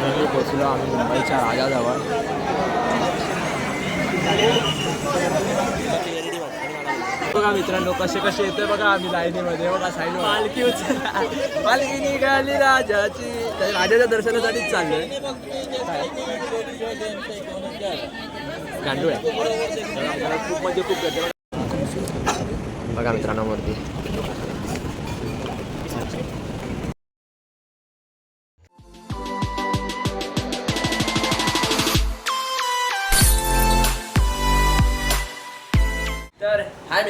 Finally पोचलो आम्ही मुंबईच्या राजाजवळ. बघा मित्रांनो कसे कसे येतोय बघा आम्ही लाईनीमध्ये बघा साईड पालखी पालखी निघाली राजाची. राजाच्या दर्शनासाठीच चाललोय. गांडू आहे. खूप म्हणजे खूप. बघा मित्रांनो मूर्ती.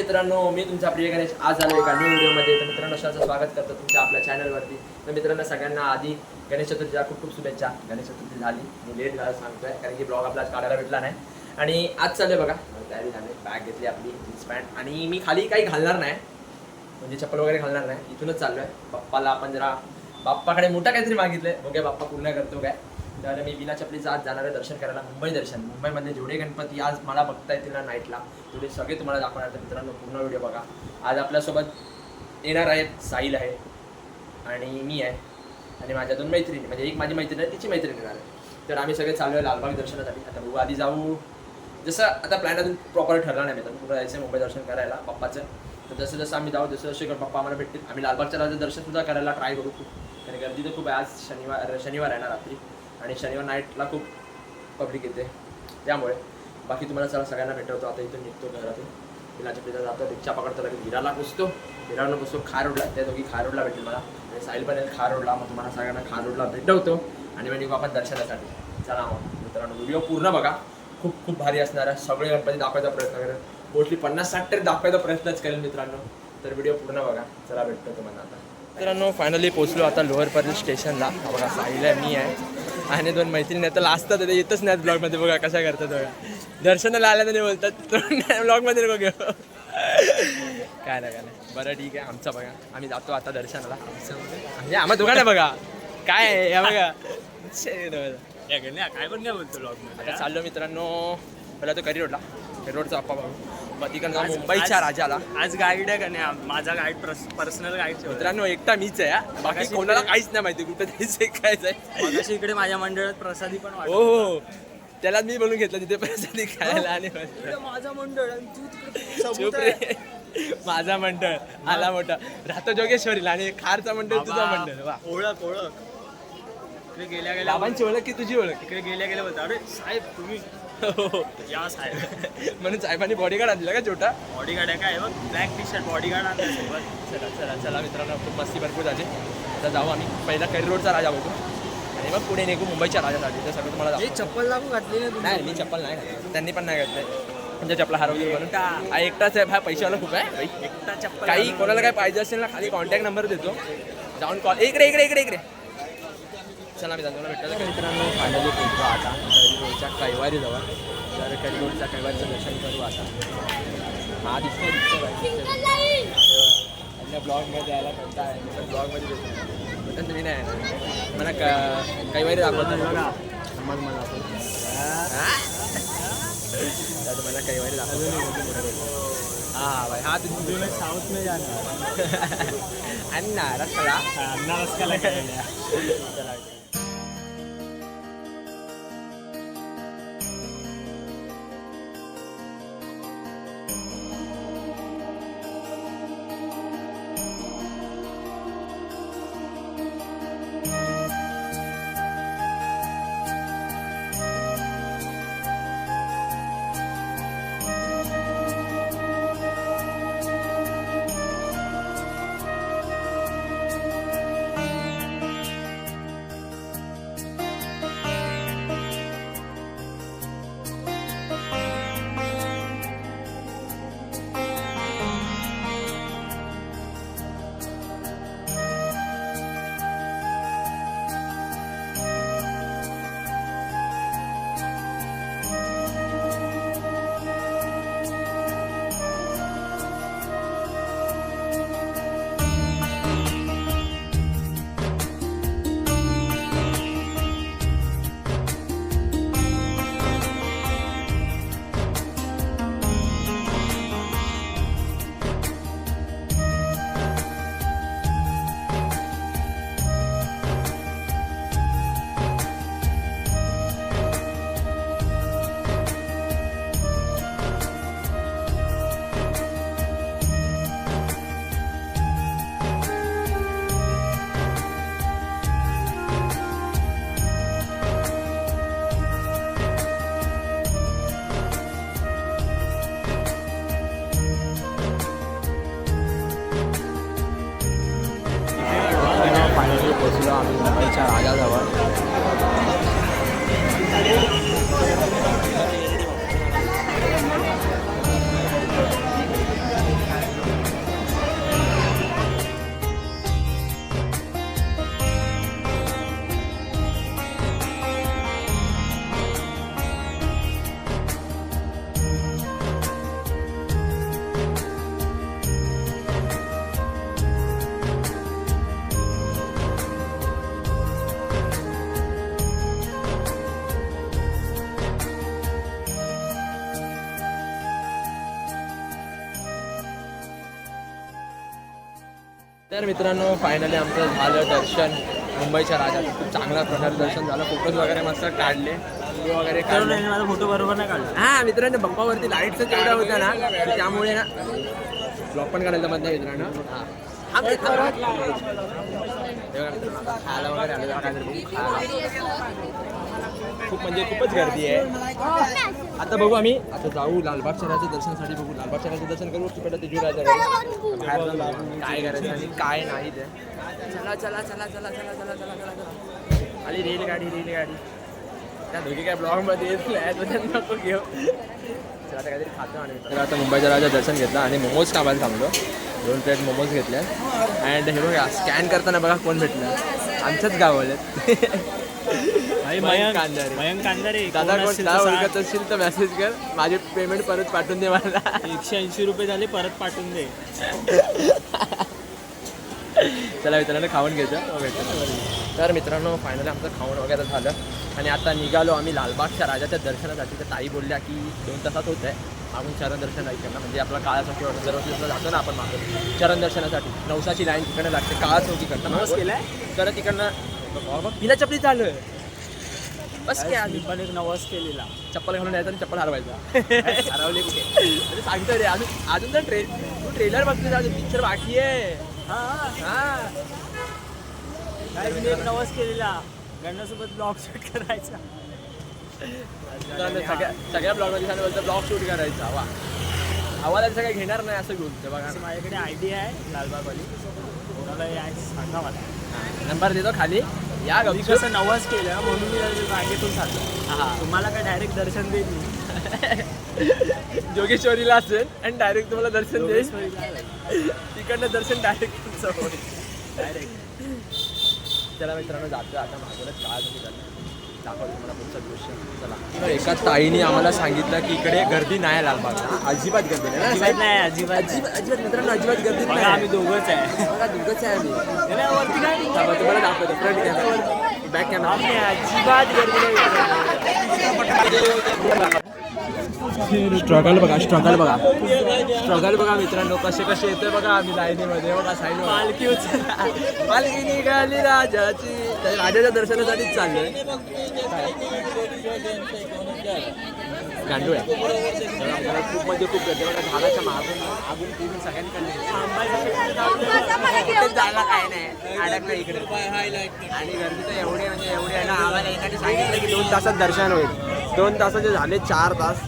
मित्रांनो मी तुमचा प्रिय गणेश. आज आलो एका न्यू व्हिडिओमध्ये तर मित्रांनो अशाचं स्वागत करतो तुमच्या आपल्या चॅनलवरती तर मित्रांनो सगळ्यांना आधी गणेश चतुर्थीच्या खूप खूप शुभेच्छा. गणेश चतुर्थी झाली. मी लेट झाला सांगतोय कारण की ब्लॉग आपला काढायला भेटला नाही. आणि आज चालू आहे बघा. तयारी झाली. बॅग घेतली आपली जीन्स पॅन्ट आणि मी खाली काही घालणार नाही. म्हणजे चप्पल वगैरे घालणार नाही. इथूनच चाललोय. पप्पाला आपण जरा बाप्पाकडे मोठा काहीतरी मागितलंय. काय बाप्पा पूर्ण करतो काय. तर मी विना चपलीचं आज जाणार आहे दर्शन करायला मुंबई दर्शन. मुंबईमध्ये जेवढे गणपती आज मला बघता येतील ना नाईटला तेवढे सगळे तुम्हाला दाखवणार तर मित्रांनो पूर्ण व्हिडिओ बघा. आज आपल्यासोबत येणार आहेत साहिल आहे आणि मी आहे आणि माझ्या दोन मैत्रिणी म्हणजे एक माझी मैत्रीण आहे तिची मैत्रीण येणार आहे. तर आम्ही सगळे चालू आहे लालबाग दर्शनासाठी आता बघू आधी जाऊ. जसं आता प्लॅन अजून प्रॉपर ठरला नाही मित्रांनो कुठं जायचं आहे मुंबई दर्शन करायला पप्पाचं. तर जसं जसं आम्ही जाऊ जसं जसे पप्पा आम्हाला भेटतील. आम्ही लालबागच्या राजा दर्शनसुद्धा करायला ट्राय करू खूप. कारण गर्दी तर खूप आहे. आज शनिवार शनिवार आहे ना रात्री. आणि शनिवार नाईटला खूप पब्लिक येते. त्यामुळे बाकी तुम्हाला चला सगळ्यांना भेटवतो आता इथून निघतो घरातून. पिलाच्या पिता जातो. रिक्षा पकडतो. लगेच विराला पोचतो. विराला पोचतो. खार रोडला. त्या दोघी खार रोडला भेटेल मला. आणि साहिल पण येईल खार रोडला. मग तुम्हाला सगळ्यांना खार रोडला भेटवतो. आणि मग निघू आपण दर्शनासाठी. चला मग. मित्रांनो व्हिडिओ पूर्ण बघा. खूप खूप भारी असणार आहे. सगळे गणपती दाखवायचा प्रयत्न करेल मोस्टली पन्नास साठ तरी दाखवायचा प्रयत्नच करेल मित्रांनो. तर व्हिडिओ पूर्ण बघा. चला भेटतो तुम्हाला आता. मित्रांनो फायनली पोचलो आता लोअर पर्ल स्टेशनला बघा साहिल आहे मी आहे. आणि दोन मैत्रिणी आता लाजतात ते येतच नाहीत ब्लॉगमध्ये बघा कशा करतात बघा. दर्शनाला आल्या तरी बोलतात ब्लॉगमध्ये घेऊ. काय नाही काय नाही. बरं ठीक आहे. आमचं बघा. आम्ही जातो आता दर्शनाला. म्हणजे आम्हा दोघांना बघा. काय आहे? या बघा. काय पण काय बोलतो लॉग आता चाललो मित्रांनो. पहिला तो करी रोडला. करी रोडचा अप्पा बघू. तिकडनं जाऊ मुंबईच्या राजाला. आज गाईड आहे गण्या माझा गाईड पर्सनल गाईड मित्रांनो एकटा मीच आहे हा. बाकी मगाशी कोणाला ते- काहीच नाही माहिती कुठं जायचंय काय जायचं मगाशी इकडे माझ्या मंडळात प्रसादी पण वाटत हो. हो त्याला मी बोलून घेतलं तिथे प्रसादी खायला आणि इकडे माझा मंडळ आणि तू तिकडे चुप सबूत रे. आहे. माझा मंडळ आला मोठा. राहतो जोगेश्वरीला आणि खारचा मंडळ तुझा बाबा, मंडळ. वा. ओळख ओळख. इकडे गेल्या गेल्या बाबांची ओळख की तुझी ओळख? इकडे गेल्या गेल्या बोलतो. अरे साहेब तुम्ही हो. या साहेब. म्हणून साहेबांनी बॉडीगार्ड आणला का छोटा? बॉडीगार्ड आहे काय? बघ ब्लॅक टी शर्ट बॉडीगार्ड आणला सोबत चला चला चला मित्रांनो खूप मस्ती भरपूर झाली. आता जाऊ आम्ही. पहिला करी रोडचा राजा बघू. आणि मग पुढे निघू मुंबईच्या राजासाठी. ते सगळं तुम्हाला हे. चप्पल लागू घातली नाही मी चप्पल नाही घातली. त्यांनी पण नाही घातले म्हणजे चपला हरवली म्हणून. हा एकटाच आहे हा पैशावाला खूप आहे. एकटा चप्पल काही कोणाला काय पाहिजे असेल ना खाली कॉन्टॅक्ट नंबर देतो. जाऊन कॉल इकडे इकडे इकडे इकडे. चला मी जातो. भेटायला. मित्रांनो फायनली पोहोचलो आता. करिरोडच्या कैवारी जवळ तर करिरोडच्या कैवारीचं दर्शन करू आता. हा दिसतो दिसतो ब्लॉगमध्ये यायला कंटा आहे? ब्लॉगमध्ये दिसतो पण तुम्ही नाही येणार. मला क कैवारी दाखवतो. बघा मग मला तर मला कैवारी दाखवतो. हा भाई. हा तुम्ही साऊथ में जाना अन्ना रसला अन्ना रस्त्याला गेलेल्या. चला. मित्रांनो फायनली आमचं झालं दर्शन. मुंबईच्या राजाचं खूप चांगल्या प्रकारे दर्शन झालं. फोटोज वगैरे मस्त काढले. वगैरे काढले. माझा फोटो बरोबर नाही काढला. हा मित्रांनो बंपावरती लाईटच एवढ्या होत्या ना. त्यामुळे ना ब्लॉग पण काढायला मत नाही मित्रांनो. हा. खायला वगैरे आलं काहीतरी. खूप म्हणजे खूपच गर्दी आहे. आता बघू आम्ही. आता जाऊ लालबाग शहराच्या दर्शनासाठी बघू. लालबाग शहराचं दर्शन करू बाहेर जाऊन बघू काय करायचं? आणि काय नाही ते. चला चला चला चला चला चला चला चला चला. आली रेलगाडी रेलगाडी. त्या दोघी काय ब्लॉगमध्ये येत नाही तर त्यांना नको घेऊ. चला आता काहीतरी खातो आणि तर आता मुंबईच्या राजा दर्शन घेतलं आणि मोमोज कामाला थांबलो. दोन प्लेट मोमोज घेतले अँड हे बघा स्कॅन करताना बघा कोण भेटलं. आमच्याच गावाले. भाई मयंक मयंक कांदारे. मयंक कांदारे दादा कोण ओळखत. असेल तर मेसेज कर. माझे पेमेंट परत पाठवून दे मला. एकशे ऐंशी रुपये झाले परत पाठवून दे. चला मित्रांनो खाऊन घ्यायचं. तर मित्रांनो फायनली आमचं खाऊन वगैरे झालं. आणि आता निघालो आम्ही लालबागच्या राजाच्या दर्शनासाठी. तर ताई बोलल्या की दोन तासात होत आहे मागून चरण दर्शन ऐकणं म्हणजे आपला काळा चौकी दररोज जसं जातो ना आपण मागून चरण दर्शनासाठी नवसाची लाईन तिकडनं लागते काळा चौकीकडनं नवस केलाय? तर तिकडनं पिला चपली चालू आहे बस काय मी पण एक नवस केलेला. चप्पल घालून यायचं आणि चप्पल हरवायचा. हरवली कुठे? म्हणजे सांगतोय रे अजून अजून तर ट्रे तू ट्रेलर बघतोय अजून पिक्चर बाकी आहे. हा हा. एक नवस केलेला. गण्यासोबत ब्लॉग शूट करायचा. सगळ्या सगळ्या ब्लॉगमध्ये सांगितलं बोलतं ब्लॉग शूट करायचा. वा. आवाजाचं काही घेणार नाही असं घेऊन ते बघा. असं माझ्याकडे आयडिया आहे लालबागवाली कोणाला सांगा मला. नंबर देतो खाली. या गपचूप. कसं नवस केलं म्हणून मी रांगेतून सांगतो हा तुम्हाला काय डायरेक्ट दर्शन देईल जोगेश्वरीला असेल आणि डायरेक्ट तुम्हाला दर्शन देईल. तिकडनं दर्शन डायरेक्ट तुमचं डायरेक्ट चला मित्रांनो जातो आता मागवलंच काळ तुम्ही झालं दाखवतो तुम्हाला पुढचा दृश्य चला. एका ताईने आम्हाला सांगितलं की इकडे गर्दी नाही लालबागला. अजिबात गर्दी नाही. ना अजिबात नाही अजिबात नाही. अजिबात अजिबात मित्रांनो अजिबात गर्दी बघा नाही आम्ही दोघंच आहे. बघा दुर्गच आहे आम्ही. त्याला वरती काय? थांबा, तुम्हाला दाखवतो. फ्रंट कॅमेरा बॅक कॅमेरा आम्ही अजिबात गर्दी स्ट्रगल बघा स्ट्रगल बघा. स्ट्रगल बघा मित्रांनो कसे कसे येते बघा आम्ही लाईनीमध्ये. बघा साईड पालखी उचल पालखी निघाली राजाची. त्या राजाच्या दर्शनासाठीच चाललोय. गांडूळ आहे. खूप म्हणजे खूप झाडाच्या मागून मागून पूर्ण सगळ्यांकडे जायला काय नाही. अडकलं इकडे. आणि गर्दी तर एवढी म्हणजे एवढी आहे ना. आम्हाला एकाने सांगितलं की दोन तासात दर्शन होईल. दोन तासाचे झाले चार तास.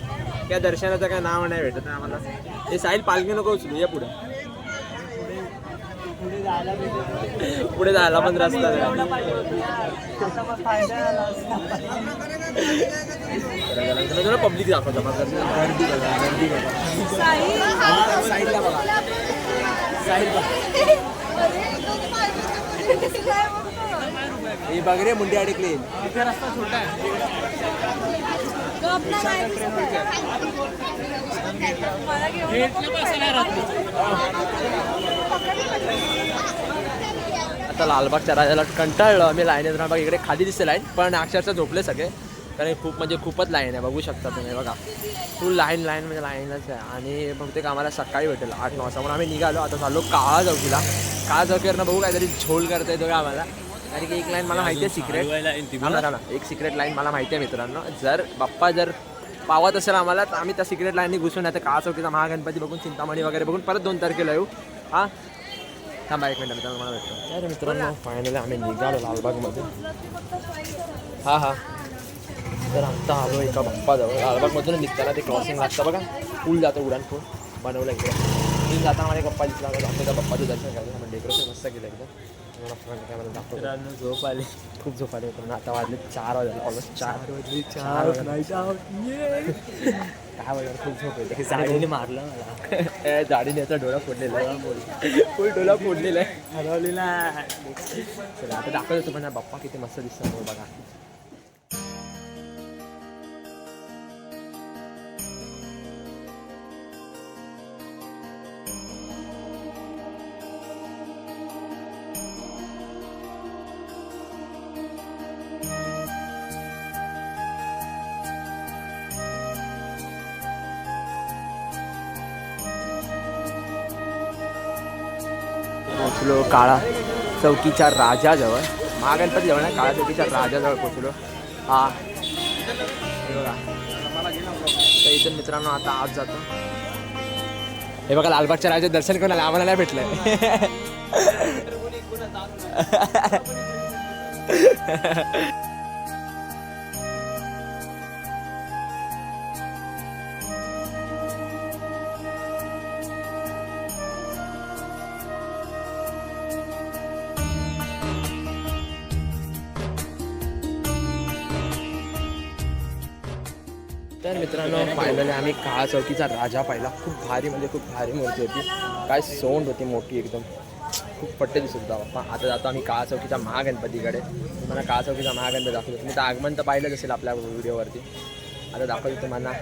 त्या दर्शनाचं काय नाव नाही भेटत आम्हाला. हे साहिल पालखी नको उचलू. या पुढे. पुढे जायला पण रस्ता नाही. पब्लिक दाखवतो गर्दी गर्दी बघा गर्दी बघा. साईडला बघा. हे बघ रे मुंडी अडकली. इथे रस्ता छोटा आहे. आता लालबागच्या राजाला कंटाळलो. आम्ही लाईनीत राहून बघा इकडे खाली दिसते लाईन पण अक्षरशः झोपले सगळे. कारण खूप म्हणजे खूपच लाईन आहे बघू शकता तुम्ही बघा. फुल लाईन लाईन म्हणजे लाईनच आहे. आणि बहुतेक आम्हाला सकाळी भेटेल आठ नऊ वाजता. म्हणून आम्ही निघालो. आता चाललो काळा चौकीला. काळा चौकीवरनं बघू काहीतरी झोल करता येतो का आम्हाला. कारण की एक लाईन मला माहिती आहे सिक्रेट एक सिक्रेट लाईन मला माहिती आहे मित्रांनो. जर बाप्पा जर पावत असेल आम्हाला तर आम्ही त्या सिक्रेट लाईननी घुसून आता काळा चौकीचा महागणपती बघून चिंतामणी वगैरे बघून परत दोन तारखेला येऊ. हां? थांबा एक मिनिट मित्रांनो मला भेटतो. अरे मित्रांनो फायनली आम्ही निघालो लालबागमध्ये. हां हां. तर आत्ता आलो एका बाप्पाजवळ. लालबागमधून निघताना ते क्रॉसिंग लागतं बघा. पूल जातो उडान पूल बनवलं इकडे. जाताना मला एक गप्पा दिसला आमच्या त्या बाप्पाचं दर्शन करायचं म्हणजे डेकोरेशन मस्त केलं एकदम. तुम्हाला front camera दाखवतो. झोप आली. खूप झोप आली. पण आता वाजले चार वाजले ऑलमोस्ट चार. चार काय वाजले. खूप झोप येते. साडीने मारलं मला. ए, जाडीने याचा डोळा फोडलेला आहे. फुल डोळा फोडलेला आहे. हरवली ना चला आता दाखवतो तुम्हाला बाप्पा किती मस्त दिसतो. बघा. पोचलो काळा चौकीच्या राजाजवळ. महागणपती जवळ नाही काळा चौकीच्या राजाजवळ पोचलो हा. बघा. तर इथून मित्रांनो आता आज जातो. हे बघा लालबागच्या राजा दर्शन करून आलं आम्हाला नाही भेटलं. आम्ही काळा चौकीचा राजा पाहिला. खूप भारी म्हणजे खूप भारी मूर्ती होती. काय सोंड होती मोठी एकदम. खूप पट्टे दिसत होता. बाप्पा आता जातो आम्ही काळा चौकीच्या महागणपतीकडे. तुम्हाला काळा चौकीचा महागणपती दाखवतो. तुम्ही तर आगमन तर पाहिलंच असेल आपल्या व्हिडिओवरती. आता दाखवतो तुम्हाला.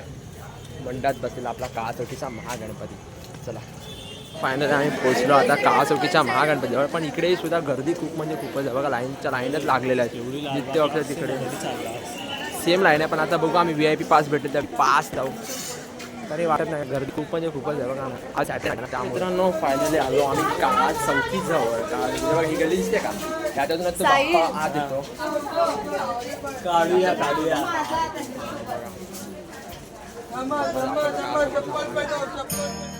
मंडळात बसेल आपला काळा चौकीचा महागणपती. चला. फायनली आम्ही पोहोचलो आता काळा चौकीच्या महागणपतीजवळ. पण इकडे सुद्धा गर्दी खूप म्हणजे खूपच आहे. बघा लाईनच्या लाईनच लागलेल्या आहेत. नित्य ऑफिस तिकडे. सेम लाईन आहे पण आता बघू आम्ही व्ही आय पी पास भेटतो त्या पास जाऊ. तरी वाटत नाही. गर्दी खूप म्हणजे खूपच आहे बघा. आज सॅटर्डे मित्रांनो फायनली आलो आम्ही काळा चौकी जवळ का म्हणजे बघा ही गल्ली दिसते का? त्याच्यातूनच तो बाप्पा आत येतो. काढूया काढूया. तर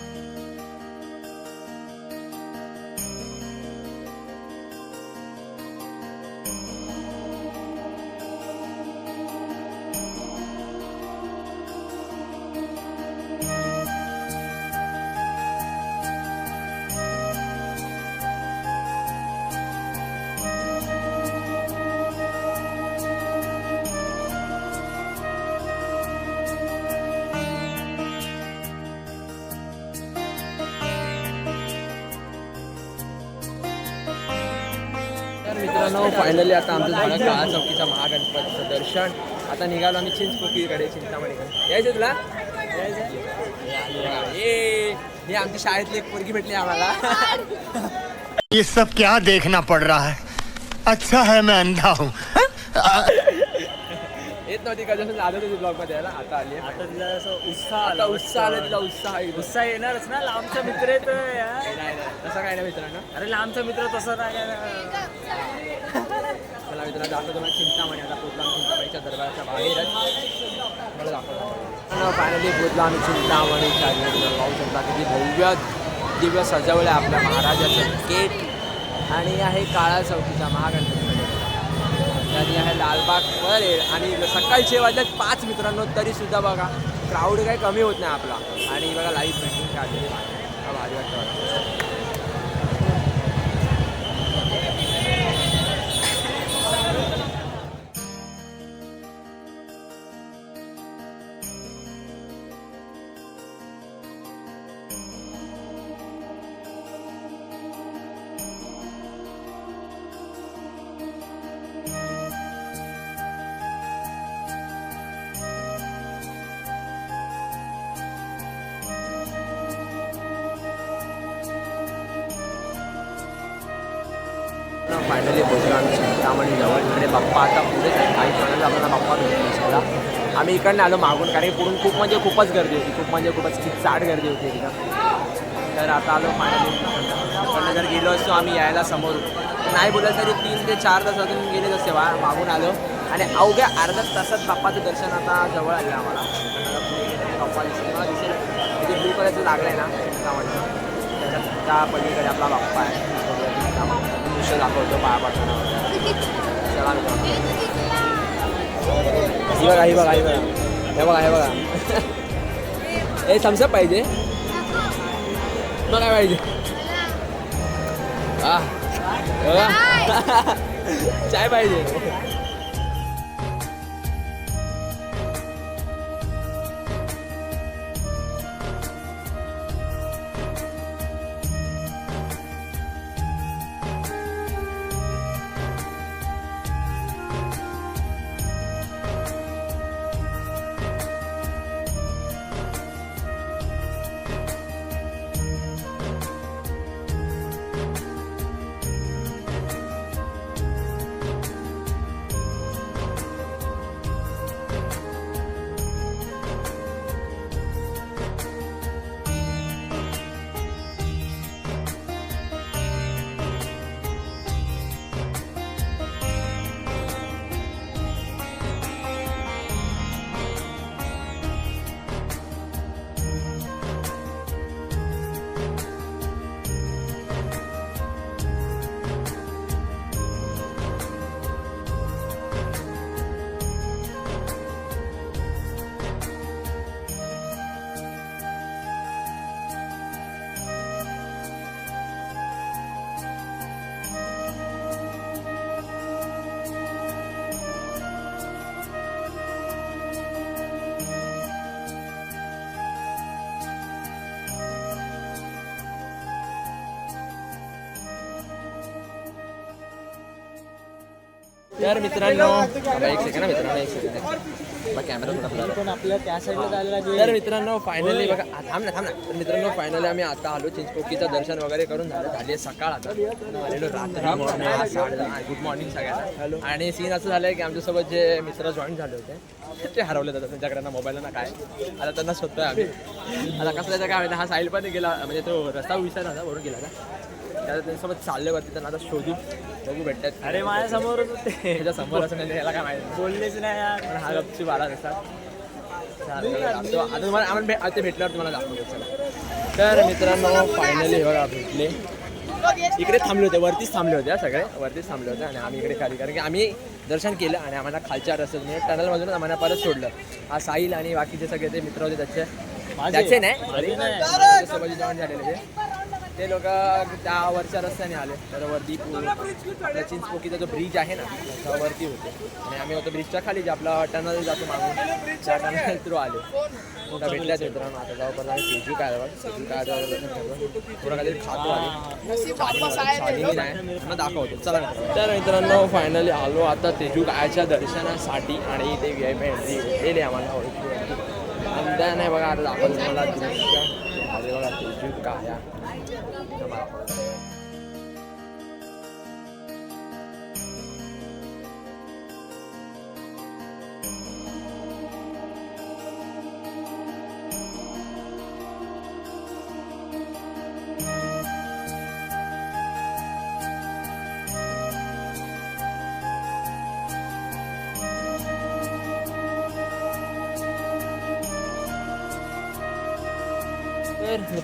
मित्रांनो फायनली आता आमचं झालं काळा चौकीचा महागणपतीचं दर्शन. आता निघालो आम्ही चिंचपोकीकडे चिंतामणीकडे. यायचं तुला? ये. ही आमची शाळेतली एक पोरगी भेटली आम्हाला. ये सब क्या देखना पड़ रहा है? अच्छा है मैं अंधा हूँ। येत नव्हती कधी आलो होती ब्लॉगमध्ये यायला आता आली आहे. आता तिला असं उत्साह आता आला उत्साह आला तिला उत्साह. आहे. उत्साह येणारच ना लांबचा मित्र येतो यार. नाही नाही तसं काय नाही मित्रांनो. अरे लांबचा मित्र तसं नाही काय मला दाखवतो मला चिंतामणी आता पोचला चिंतामणीच्या दरबाराच्या बाहेरच. मला दाखवतो. फायनली पोचलो आम्ही चिंतामणीच्या तुम्ही पाहू शकता किती भव्य दिव्य सजवलं आहे आपल्या महाराजाचं गेट. आणि आहे काळा चौकीचा महागणपती आणि आहे लालबाग परेड. आणि सकाळचे वाजल्यात पाच मित्रांनो तरी सुद्धा बघा क्राऊड काही कमी होत नाही आपला. आणि बघा लाईव्ह पेंटिंग काढली आहे. भारी वाटतं. फायनली पोहोचलो आम्ही चिंतामणी जवळ. इकडे बाप्पा आता पुढेच आहे काही क्षणात आपल्याला बाप्पा दिसायला आम्ही इकडनं आलो मागून कारण पुढून खूप म्हणजे खूपच गर्दी होती. खूप म्हणजे खूपच चाट गर्दी होती एकदम. तर आता आलो फायनली इकडनं जर गेलो असतो आम्ही यायला समोर. नाही बोलत तरी तीन ते चार तास अजून गेलेच असते वा मागून आलो. आणि अवघ्या अर्ध्या तासात बाप्पाचं दर्शन आता जवळ आलं आम्हाला. आता पुढे बाप्पा दिसेल मला दिसेल. म्हणजे तिथे ब्लू कलरचं लागलं आहे ना चिंतामणीचं त्याच्यात त्या पलीकडे आपला बाप्पा आहे. दृश्य दाखवतो पाया पडताना. चला. ही बघा ही बघा ही बघा. हे बघा हे बघा. हे थम्सअप पाहिजे. मग काय पाहिजे. हा. चाय पाहिजे. तर मित्रांनो एक सेकंड मित्रांनो एक सेकंड कॅमेरा थोडा आपल्या त्या साईडला जायला तर मित्रांनो फायनली बघा थांब ना थांब ना. तर मित्रांनो फायनली आम्ही आता आलो चिंचपोकीचं दर्शन वगैरे करून झालं. झाली सकाळ आता. आलेलो रात्री. गुड मॉर्निंग सगळ्यांना. आणि सीन असं झालंय की आमच्यासोबत जे मित्र जॉईन झाले होते ते हरवले जातात. त्यांच्याकडे ना मोबाईल ना काय? आता त्यांना शोधतोय आम्ही. आता कसं त्याचं काय हा साईल पण गेला म्हणजे तो रस्ता विसरला होता वरून गेला का त्याला त्यांच्यासोबत चालले वरती त्यांना आता शोधू. बघू भेटतात. अरे माझ्या समोरच होते त्याच्यासमोर असं म्हणजे याला काय माहिती. बोललेच नाही यार. पण हा गपची बारा असतात आता तुम्हाला आम्हाला आता भेटल्यावर तुम्हाला दाखवतो तर मित्रांनो फायनली बघा भेटले. इकडे थांबले होते वरतीच थांबले होते सगळे. वरतीच थांबले होते आणि आम्ही इकडे खाली कारण की आम्ही दर्शन केलं आणि आम्हाला खालच्या रस्त्यात म्हणजे टनलमधून आम्हाला परत सोडलं. हा साहिल आणि बाकीचे सगळे ते मित्र होते त्याचे? त्याचे नाही नाही. झालेले ते लोक त्या वरच्या रस्त्याने आले. तर वरती आपल्या चिंचपोकीचा जो ब्रिज आहे ना त्यावरती होते. आणि आम्ही होतो ब्रिजच्या खाली जे आपला टनल जातो मागून त्या टनल थ्रू आले. आता भेटल्याच मित्रांनो आता जाऊ आम्ही सेजू काय सेजू काय थोडं काहीतरी खातो चालेल नाही दाखवतो. चला. तर मित्रांनो फायनली आलो आता तेजू कायाच्या दर्शनासाठी आणि ते व्ही आय पी एंट्री दिली आम्हाला. त्या नाही बघा आता दाखवतो तुम्हाला दृश्य अरे बघा तेजू काया तर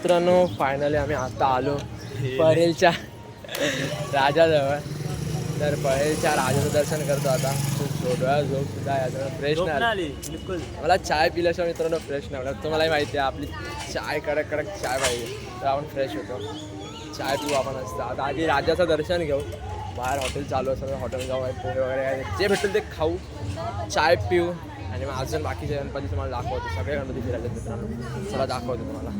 मित्रांनो फायनली आम्ही आता आलो परेलच्या राजाजवळ. तर परेलच्या राजाचं दर्शन करतो आता. खूप डोळा झोप सुद्धा याचा फ्रेश नाही मला चाय पिल्याशिवाय मित्रांनो फ्रेश नाही होणार. तुम्हालाही माहिती आहे आपली चाय कडक कडक चाय पाहिजे. तर आपण फ्रेश होतो. चाय पिऊ आपण असतं आता आधी राजाचं दर्शन घेऊ. बाहेर हॉटेल चालू सगळं हॉटेल जाऊ पोहे वगैरे काय जे भेटेल ते खाऊ चाय पिऊ आणि मग अजून बाकीचे गणपती तुम्हाला दाखवतो. सगळे गणपती फिरायचे मित्रांनो. चला दाखवतो तुम्हाला.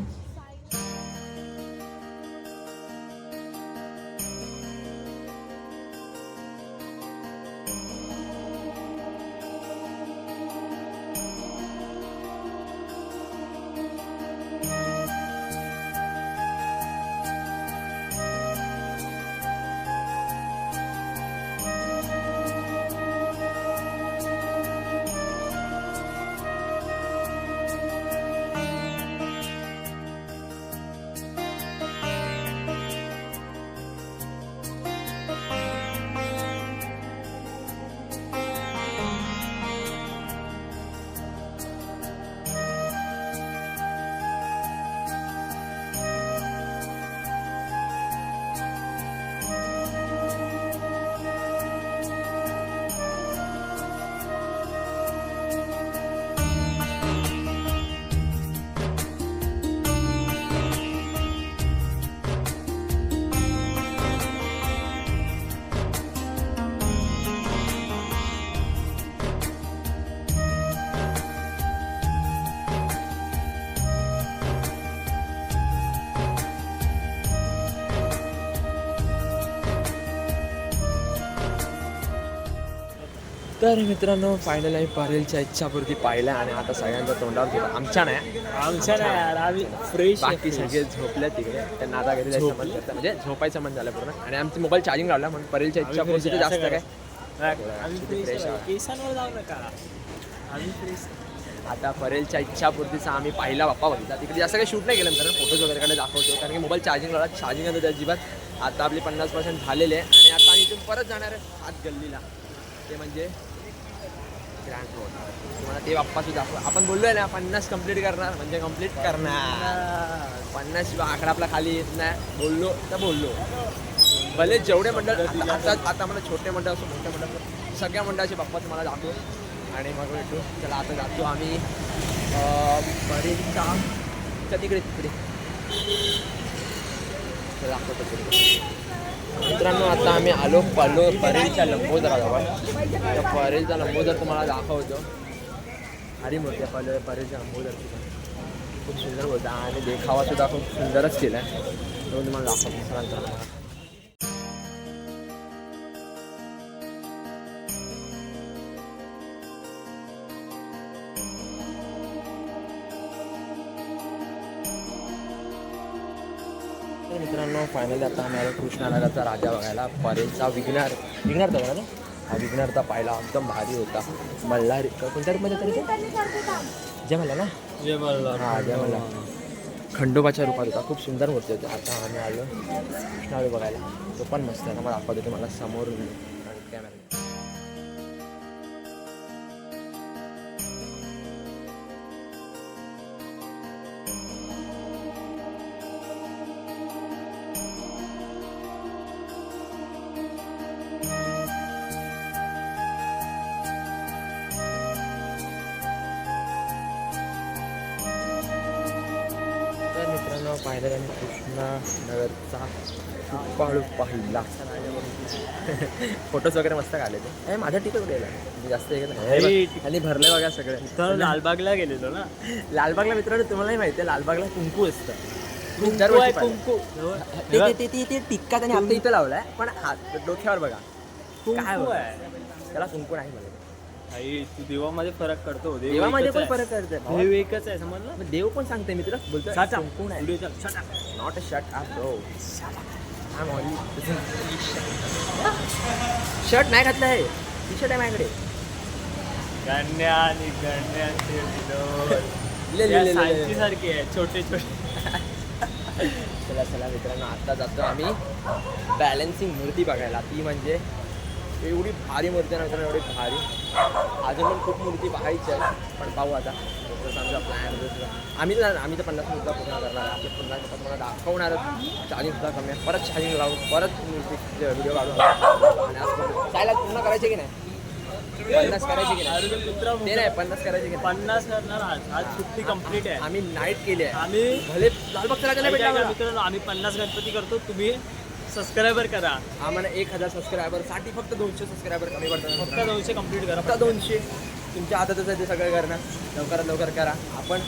तर मित्रांनो फायनल आम्ही परेलच्या इच्छापूर्ती पाहिल्या आणि आता सगळ्यांच्या तोंडावर गेलं आमच्या नाही. आमच्या नाही यार आम्ही फ्रेश बाकी सगळे झोपल्या तिकडे. त्यांना आता घरी जायचं मन करतं म्हणजे झोपायचं मन झालं पूर्ण. आणि आमचे मोबाईल चार्जिंग लावला म्हणून परेलच्या इच्छापूर्ती जास्त काय? केसांवर जाऊ नका. आम्ही फ्रेश आता परेलच्या इच्छापूर्तीचा आम्ही पहिला बाप्पा बघितला. तिकडे जास्त काही शूट नाही केलं कारण फोटोज वगैरे कडे दाखवतो. कारण की मोबाईल चार्जिंग लावला चार्जिंग आता अजिबात आता आपली पन्नास पर्सेंट झालेले आहे. आणि आता आम्ही इथून परत जाणार आहे हात गल्लीला. ते म्हणजे ग्रँड रोड तुम्हाला ते बाप्पा सुद्धा दाखव आपण बोललोय ना पन्नास कंप्लीट करणार म्हणजे कंप्लीट करणार. पन्नास. आकडा आपला खाली येत नाही. बोललो तर बोललो. भले जेवढे मंडळ आता आता- मला छोटे मंडळ असो मोठे मंडळ असो सगळ्या मंडळाचे बाप्पा तुम्हाला दाखवू. आणि मग भेटू. चला आता जातो आम्ही. बरेचदा त्या तिकडे तिकडे चला, दाखवतो तिकडे मित्रांनो आता आम्ही आलो पलो परेलच्या लंबोदराजवळ. त्या परेलचा लंबोदर तुम्हाला दाखवतो. हरी मूर्ती आहे पलो परेलच्या लंबोदर. खूप सुंदर होता आणि देखावासुद्धा खूप सुंदरच केला आहे तो तुम्हाला दाखवतो. सरांचा मित्रांनो. तर फायनली आता आम्ही आलो कृष्णानगरचा राजा बघायला परेलचा विघ्नार विघ्नार बघा ना. हा विघ्नारचा पाहिला एकदम भारी होता. मल्हारी कोणत्या रूपमध्ये तरी तो? जय मला ना? जे मला हा जय मला खंडोबाच्या रूपात होता. खूप सुंदर मूर्ती होती. आता आम्ही आलो. कृष्णाळू बघायला. तो पण मस्त आहे. ना मला दाखवतो तुम्हाला समोर फोटोज वगैरे मस्त काढले ते. माझ्या टिकट गेला? म्हणजे जास्त हे नाही. आणि भरले बघा सगळे. तर लालबागला गेलेलो ना. लालबागला मित्रांनो तुम्हालाही माहिती आहे लालबागला कुंकू असतं. कुंकू ते- ते- टिक्का त्याने आता इथं लावलाय पण हात डोक्यावर बघा. काय कुंकू? आहे. त्याला कुंकू नाही म्हणत आई तू देवामध्ये फरक करतो. देव देवामध्ये पण. फरक करते देव एकच आहे समजलं? देव पण सांगते मित्र. बोलतो. कुंकू नाही. Not a shirt up shirt नाही घातलं आहे टी शर्ट आहे माझ्याकडे. गण्या आणि. सारखी आहे छोटे छोटे. चला चला मित्रांनो आता जातो आम्ही बॅलन्सिंग मूर्ती बघायला. ती म्हणजे एवढी भारी मूर्ती आहे ना मित्रांनो एवढी भारी. अजून पण खूप मूर्ती पाहायची आहे. पण पाहू आता. जसं आमचा प्लॅन आम्ही तर आम्ही तर पन्नास मुद्दा पूर्ण करणार आहे. आपले पन्नास मुद्दा तुम्हाला दाखवणार चाळीस सुद्धा कमी आहे. परत चार्जिंग लावून परत व्हिडिओ काढून आणि आज लाग- पूर्ण करायचे की नाही? पन्नास करायचे की नाही? ते नाही पन्नास करायचे की पन्नास करणार आज. आज सुट्टी कंप्लीट आहे. आम्ही नाईट केली आहे. आम्ही भले लालबागच्या राजाला भेटला. मित्रांनो आम्ही पन्नास गणपती करतो. तुम्ही सबस्क्रायबर करा. आम्हाला एक हजार सबस्क्रायबरसाठी फक्त दोनशे सबस्क्रायबर कमी फक्त पडतात दोनशे कंप्लीट करा. फक्त दोनशे. तुमच्या हातातच आहे ते सगळं करणं. लवकरात लवकर करा. आपण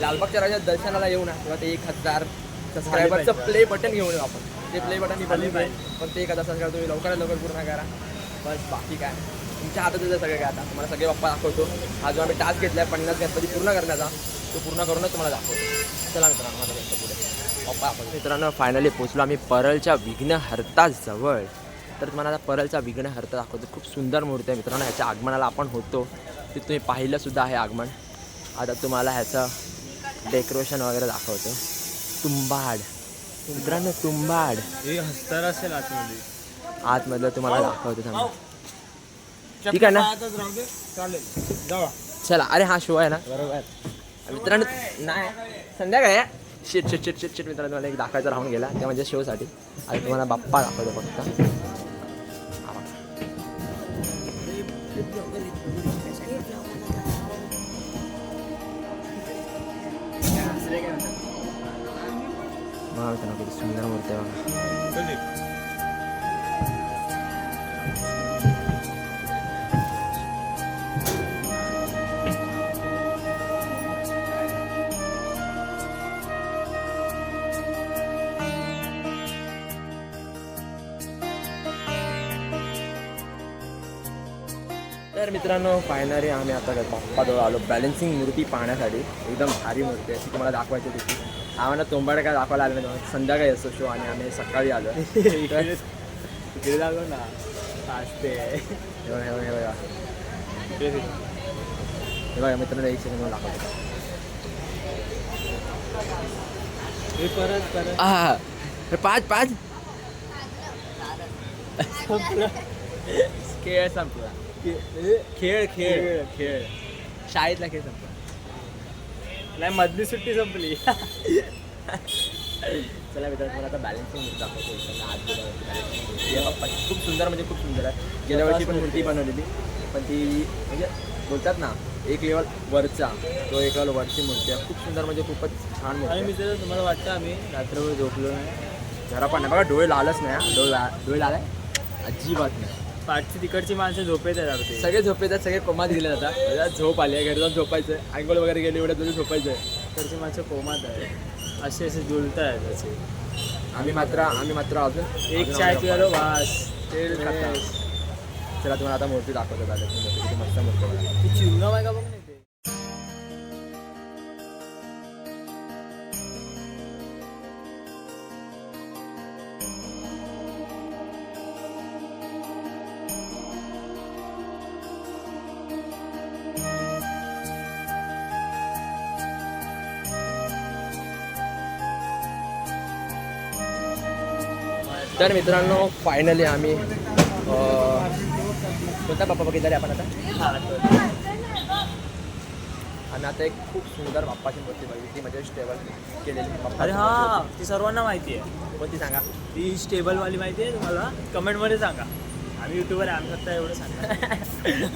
लालबागच्या राजा दर्शनाला येऊ ना तेव्हा ते एक हजार सबस्क्रायबरचं प्ले बटन घेऊन येऊ आपण. ते प्ले बटन मी बघितलं पण ते एक हजार सबस्क्राईब तुम्ही लवकरात लवकर पूर्ण करा. बस बाकी काय? तुमच्या हातातच आहे सगळं काय आता. तुम्हाला सगळे बाप्पा दाखवतो. हा जो आम्ही टास्क घेतला आहे पन्नास गणपती पूर्ण करण्याचा तो पूर्ण करूनच तुम्हाला दाखवतो. चला मित्रांनो माझा पुढे. बाप्पा आपण मित्रांनो फायनली पोचलो आम्ही परळच्या विघ्नहर्ता जवळ तर तुम्हाला आता परळचा विघ्नहर्ता दाखवतो. खूप सुंदर मूर्ती आहे मित्रांनो. ह्याच्या आगमनाला आपण होतो. ते तुम्ही पाहिलं सुद्धा आहे आगमन. आता तुम्हाला ह्याचं डेकोरेशन वगैरे दाखवतो. तुंबाड मित्रांनो तुंबाड हे हस्तर असेल आतमध्ये. आतमधलं तुम्हाला दाखवतो थांबा. ठीक आहे ना? चालेल. जावा. चला अरे हा शो आहे ना. बरोबर. मित्रांनो नाही. संध्याकाळी आहे. Shit shit shit shit shit मित्रांनो मला एक दाखवायचा राहून गेला. ते म्हणजे शोसाठी. आणि तुम्हाला बाप्पा दाखवतो फक्त. बघा मित्रांनो किती सुंदर मूर्ती आहे बघा. तर मित्रांनो फायनली आम्ही आता बाप्पाजवळ आलो. बॅलन्सिंग मूर्ती पाहण्यासाठी. एकदम भारी मूर्ती आहे. ती तुम्हाला दाखवायची होती आम्हाला तोंबाड काय दाखवायला आलं नाही. संध्याकाळी असतो शो आणि आम्ही सकाळी आलो. इकडे दाखव ना. असते हे बघा, मित्रांनो एक सेकंड दाखवतो. परत परत. हे पाच पाच. खेळ संपला. खेळ. खेळ खेळ. शाळेतला खेळ संपला. नाही मधली सुट्टी संपली. चला मित्रांनो मला आता बॅलन्सिंग मूर्ती दाखवतो बाप्पाची. खूप सुंदर म्हणजे खूप सुंदर आहे. गेल्या वर्षी पण मूर्ती बनवलेली. पण ती म्हणजे बोलतात ना एक लेवल वरचा तो एक लेवल वरची मूर्ती आहे. खूप सुंदर म्हणजे खूपच छान मूर्ती. मित्र तुम्हाला वाटतं आम्ही रात्रभर झोपलो नाही? जरा पण नाही बघा डोळे लालच नाही. डोळे डोळे लाल आहे. अजिबात नाही. पाठची तिकडची माणसं झोपेत आहेत ते. सगळे झोपेतात सगळे कोमात गेले जातात त्याला झोप आली आहे घरी जाऊन झोपायचं आंघोळ वगैरे गेले एवढ्या तरी झोपायचं आहे तिकडची माणसं कोमात आहे असे असे जुळत आहेत असे. आम्ही मात्र आम्ही मात्र अजून एक चाय पियालो वास. तेल खाता. चला तुम्हाला आता मूर्ती दाखवतो किती मस्त मूर्ती. ती आहे का बघ तर मित्रांनो फायनली आम्ही कोणता बाप्पा बघितला आपण आता? हा. आणि आता एक खूप सुंदर बाप्पाची मूर्ती बघितली म्हणजे स्टेबल केलेली बाप्पाची अरे हा ती सर्वांना माहिती आहे. कोणती सांगा? ती स्टेबलवाली माहिती आहे तुम्हाला कमेंटमध्ये सांगा. आम्ही युट्यूबर आहे आम्ही फक्त एवढं सांगा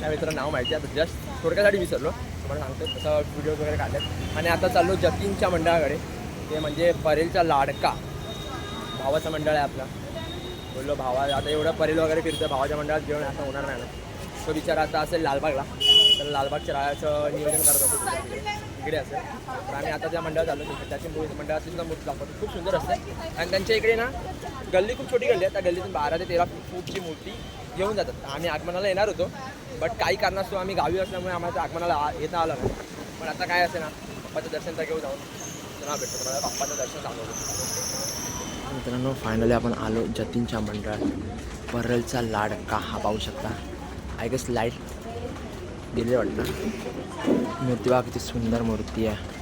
त्या मित्रांना नाव माहिती आहे आता जस्ट थोडक्यासाठी विसरलो. तुम्हाला सांगतो तसं व्हिडिओ वगैरे काढलेत आणि आता चाललो जतीनच्या मंडळाकडे. ते म्हणजे परेलचा लाडका. भावाचं मंडळ आहे आपला. बोललो भावा आता एवढं परेल वगैरे फिरतं भावाच्या मंडळात जेवण आता होणार नाही ना. तो विचार आता असेल लालबागला. तर लालबागच्या राहायचं नियोजन करत असतो इकडे असेल. तर आम्ही आता त्या मंडळात आलो त्याची मूर्ती मंडळाची सुद्धा मूर्ती दाखवतो. खूप सुंदर असते. आणि त्यांच्या इकडे ना गल्ली खूप छोटी गल्ली आहे. त्या गल्लीतून बारा ते तेरा फूटची मूर्ती घेऊन जातात. आम्ही आगमनाला येणार होतो. बट काही कारणास्तव आम्ही गावी असल्यामुळे आम्हाला आगमनाला येता आलं नाही. पण आता काय असेल ना पप्पाचं दर्शन तर घेऊ जाऊन. तेव्हा भेटतो तुम्हाला. बाप्पाचं दर्शन सांगतो. मित्रांनो फायनली आपण आलो जतीनच्या मंडळात. परलचा लाडका हा पाहू शकता. आय गेस लाइट दिले वाटतं. मूर्ती बघा किती सुंदर मूर्ती आहे.